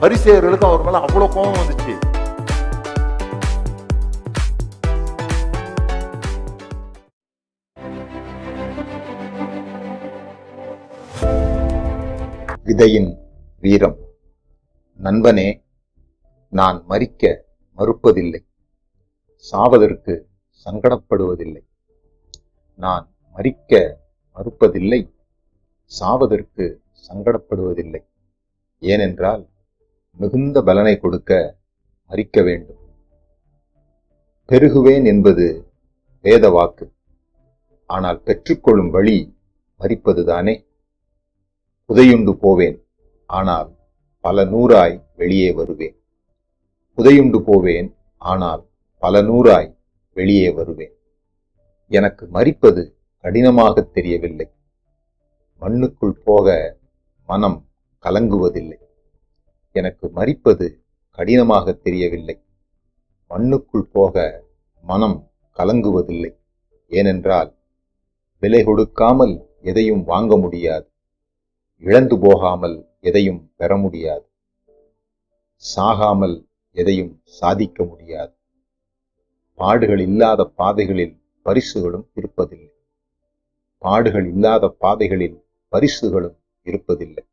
பரிசேயர்களுக்கு அவர் மேல அவ்வளவு கோபம் வந்துச்சு. விதையின் வீரம். நண்பனே நான் மறிக்க மறுப்பதில்லை. சாவதற்கு சங்கடப்படுவதில்லை. நான் மறிக்க மறுப்பதில்லை. சாவதற்கு சங்கடப்படுவதில்லை. ஏனென்றால் மிகுந்த பலனை கொடுக்க மறிக்க வேண்டும். பெருகுவேன் என்பது வேத வாக்கு. ஆனால் பெற்றுக்கொள்ளும் வழி மறிப்பதுதானே? புதையுண்டு போவேன் ஆனால் பல நூறாய் வெளியே வருவேன். புதையுண்டு போவேன் ஆனால் பல நூறாய் வெளியே வருவேன். எனக்கு மறிப்பது கடினமாக தெரியவில்லை. மண்ணுக்குள் போக மனம் கலங்குவதில்லை. எனக்கு மறிப்பது கடினமாக தெரியவில்லை. மண்ணுக்குள் போக மனம் கலங்குவதில்லை. ஏனென்றால் விலை கொடுக்காமல் எதையும் வாங்க முடியாது. இழந்து போகாமல் எதையும் பெற முடியாது. சாகாமல் எதையும் சாதிக்க முடியாது. பாடுகள் இல்லாத பாதைகளில் பரிசுகளும் இருப்பதில்லை. பாடுகள் இல்லாத பாதைகளில் பரிசுகளும் இருப்பதில்லை.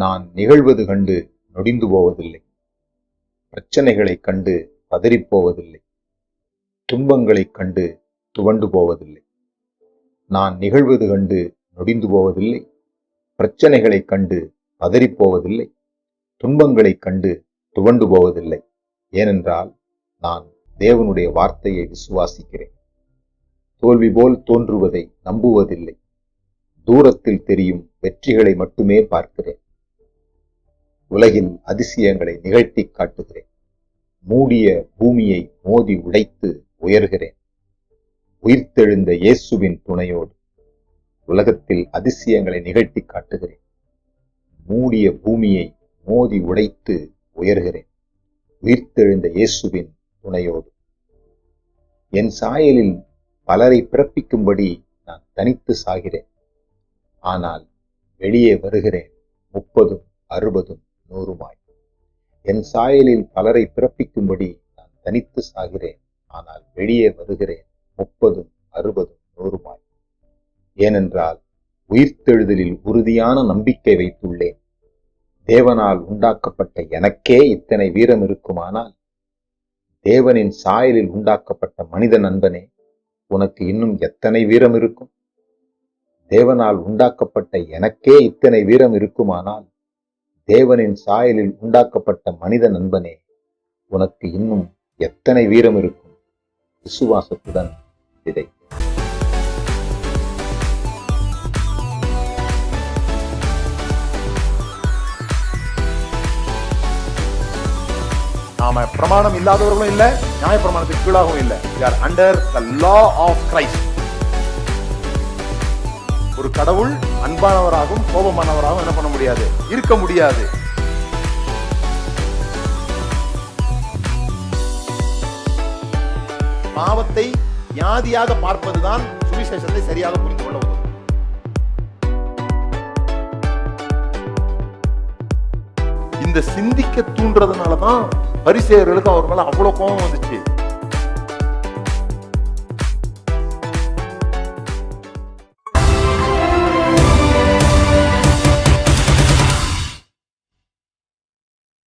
நான் நிகழ்வது கண்டு நொடிந்து போவதில்லை. பிரச்சனைகளைக் கண்டு பதறிப் போவதில்லை. துன்பங்களைக் கண்டு துவண்டு போவதில்லை. நான் நிகழ்வது கண்டு நொடிந்து போவதில்லை. பிரச்சனைகளைக் கண்டு பதறிப்போவதில்லை துன்பங்களைக் கண்டு துவண்டு போவதில்லை. ஏனென்றால் நான் தேவனுடைய வார்த்தையை விசுவாசிக்கிறேன். தோல்வி போல் தோன்றுவதை நம்புவதில்லை. தூரத்தில் தெரியும் வெற்றிகளை மட்டுமே பார்க்கிறேன். உலகில் அதிசயங்களை நிகழ்த்தி காட்டுகிறேன். மூடிய பூமியை மோதி உடைத்து உயர்கிறேன். உயிர்த்தெழுந்த இயேசுவின் துணையோடு உலகத்தில் அதிசயங்களை நிகழ்த்தி காட்டுகிறேன். மூடிய பூமியை மோதி உடைத்து உயர்கிறேன். உயிர்த்தெழுந்த இயேசுவின் துணையோடு என் சாயலில் பலரை பிறப்பிக்கும்படி நான் தனித்து சாகிறேன். ஆனால் வெளியே வருகிறேன். முப்பதும் அறுபதும் நூறுமாய் என் சாயலில் பலரை பிறப்பிக்கும்படி நான் தனித்து சாகிறேன். ஆனால் வெளியே வருகிறேன் முப்பதும் அறுபதும் நூறுமாய் ஏனென்றால் உயிர்த்தெழுதலில் உறுதியான நம்பிக்கை வைத்துள்ளேன். தேவனால் உண்டாக்கப்பட்ட எனக்கே இத்தனை வீரம் இருக்குமானால் தேவனின் சாயலில் உண்டாக்கப்பட்ட மனித நண்பனே உனக்கு இன்னும் எத்தனை வீரம் இருக்கும்? தேவனால் உண்டாக்கப்பட்ட எனக்கே இத்தனை வீரம் இருக்குமானால் தேவனின் சாயலில் உண்டாக்கப்பட்ட மனித நண்பனே உனக்கு இன்னும் எத்தனை வீரம் இருக்கும்? விசுவாசத்துடன் விதை. நாம பிரமாணம் இல்லாதவர்களும் இல்ல நியாய பிரமாணத்துக்கு கீழாகவும் இல்ல. Under the law of Christ ஒரு கடவுள் அன்பானவராகவும் கோபமானவராகவும் என்ன பண்ண முடியாது? இருக்க முடியாது. பாவத்தை வியாதியாக பார்ப்பதுதான் சுவிசேஷத்தை சரியாக புரிந்து கொள்ள உதவும். இந்த சிந்திக்க தூண்டுறதுனாலதான் பரிசேயர்களுக்கு அவர் மேல அவ்வளவு கோபம் வந்துச்சு.